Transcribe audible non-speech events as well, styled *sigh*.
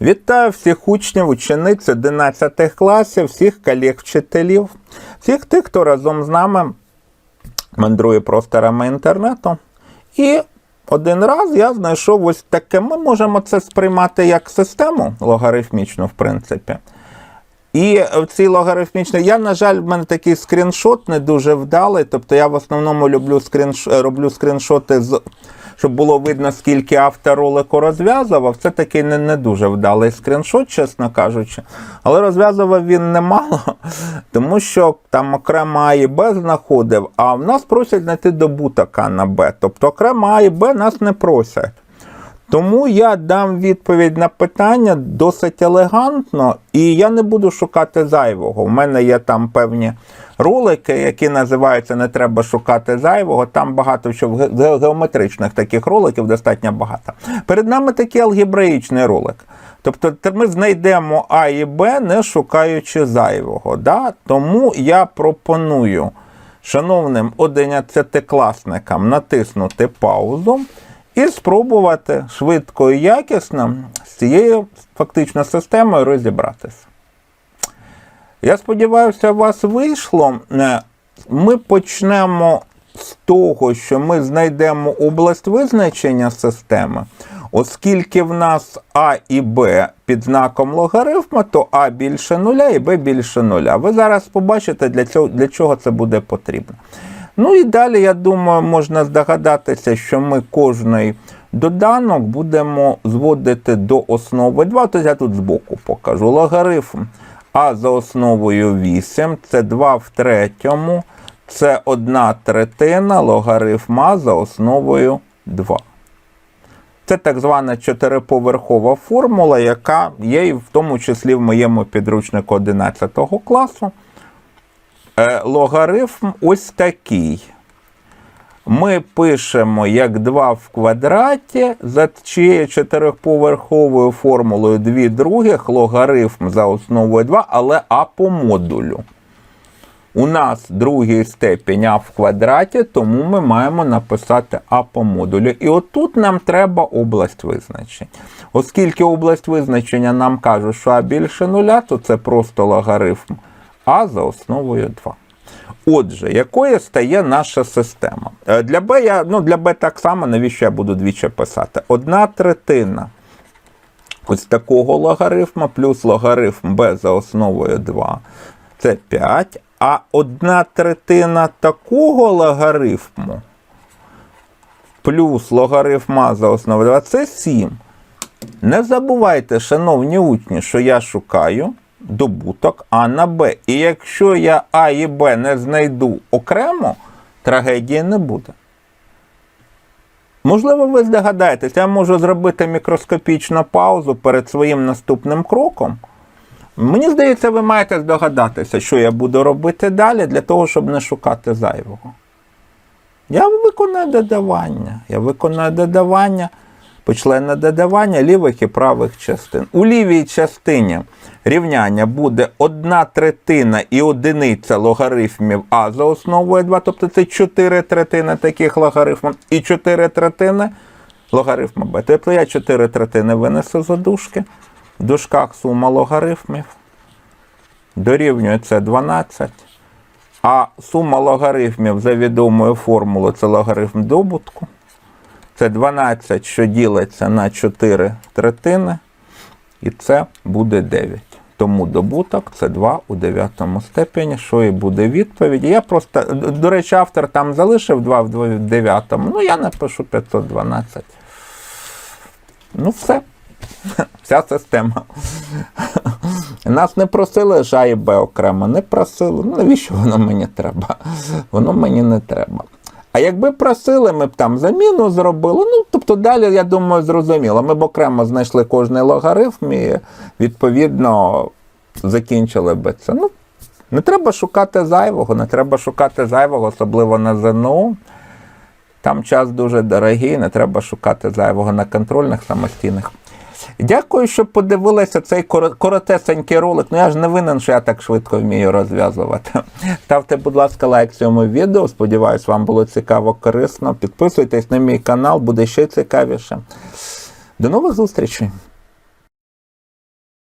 Вітаю всіх учнів, учениць 11 класів, всіх колег-вчителів, всіх тих, хто разом з нами мандрує просторами інтернету. І один раз я знайшов ось таке. Ми можемо це сприймати як систему логарифмічну, в принципі. І в цій логарифмічній, я, на жаль, в мене такий скріншот не дуже вдалий. Тобто я в основному люблю скрінш... роблю скріншоти, з... щоб було видно, скільки автор ролику розв'язував. Це такий не, не дуже вдалий скріншот, чесно кажучи. Але розв'язував він немало, *laughs* тому що там окремо А і Б знаходив, а в нас просять знайти добуток А на Б. Тобто окремо А і Б нас не просять. Тому я дам відповідь на питання досить елегантно, і я не буду шукати зайвого. У мене є там певні ролики, які називаються Не треба шукати зайвого. Там багато що геометричних таких роликів достатньо багато. Перед нами такий алгебраїчний ролик. Тобто ми знайдемо А і Б, не шукаючи зайвого. Да? Тому я пропоную шановним 11-класникам натиснути паузу і спробувати швидко і якісно з цією фактично системою розібратися. Я сподіваюся, у вас вийшло. Е, Ми почнемо з того, що ми знайдемо область визначення системи, оскільки в нас А і Б під знаком логарифма, то А більше нуля і Б більше нуля. Ви зараз побачите, для, цього, для чого це буде потрібно. Ну і далі, я думаю, можна здогадатися, що ми кожний доданок будемо зводити до основи 2. Тобто я тут збоку покажу. Логарифм А за основою 8, це 2 в третьому, це 1 третина логарифм А за основою 2. Це так звана чотириповерхова формула, яка є в тому числі в моєму підручнику 11 класу. Е, логарифм ось такий. Ми пишемо як 2 в квадраті за чиєю чотириповерховою формулою 2 других логарифм за основою 2, але а по модулю. У нас другий степінь а в квадраті, тому ми маємо написати а по модулю. І отут нам треба область визначень. Оскільки область визначення нам каже, що а більше нуля, то це просто логарифм а за основою 2. Отже, якою стає наша система? Е, Для b, я, ну, для b так само, навіщо я буду двічі писати? Одна третина ось такого логарифма плюс логарифм b за основою 2 це 5. А одна третина такого логарифму плюс логарифма за основою 2 це 7. Не забувайте, шановні учні, що я шукаю добуток А на Б. І якщо я А і Б не знайду окремо, трагедії не буде. Можливо, ви здогадаєтесь, я можу зробити мікроскопічну паузу перед своїм наступним кроком. Мені здається, ви маєте здогадатися, що я буду робити далі для того, щоб не шукати зайвого. Я виконаю додавання. Я виконаю додавання, почленне додавання лівих і правих частин. У лівій частині рівняння буде 1 третина і одиниця логарифмів А за основою 2, тобто це 4 третини таких логарифмів, і 4 третини логарифма Б. Тобто я 4 третини винесу за дужки. В дужках сума логарифмів дорівнює це 12. А сума логарифмів за відомою формулою це логарифм добутку. Це 12, що ділиться на 4 третини, і це буде 9. Тому добуток це 2 у 9 степені, що і буде відповідь. Я просто, до речі, автор там залишив 2 в 9, ну я напишу 512. Ну, все. *laughs* Вся система. *laughs* Нас не просили ж А і Б окремо, не просили. Ну, навіщо воно мені треба? Воно мені не треба. А якби просили, ми б там заміну зробили. Ну, тобто далі, я думаю, зрозуміло. Ми б окремо знайшли кожний логарифм і, відповідно, закінчили би це. Ну, не треба шукати зайвого, не треба шукати зайвого, особливо на ЗНО. Там час дуже дорогий, не треба шукати зайвого на контрольних самостійних. Дякую, що подивилися цей коротесенький ролик. Ну я ж не винен, що я так швидко вмію розв'язувати. Ставте, будь ласка, лайк цьому відео. Сподіваюсь, вам було цікаво, корисно. Підписуйтесь на мій канал, буде ще цікавіше. До нових зустрічей!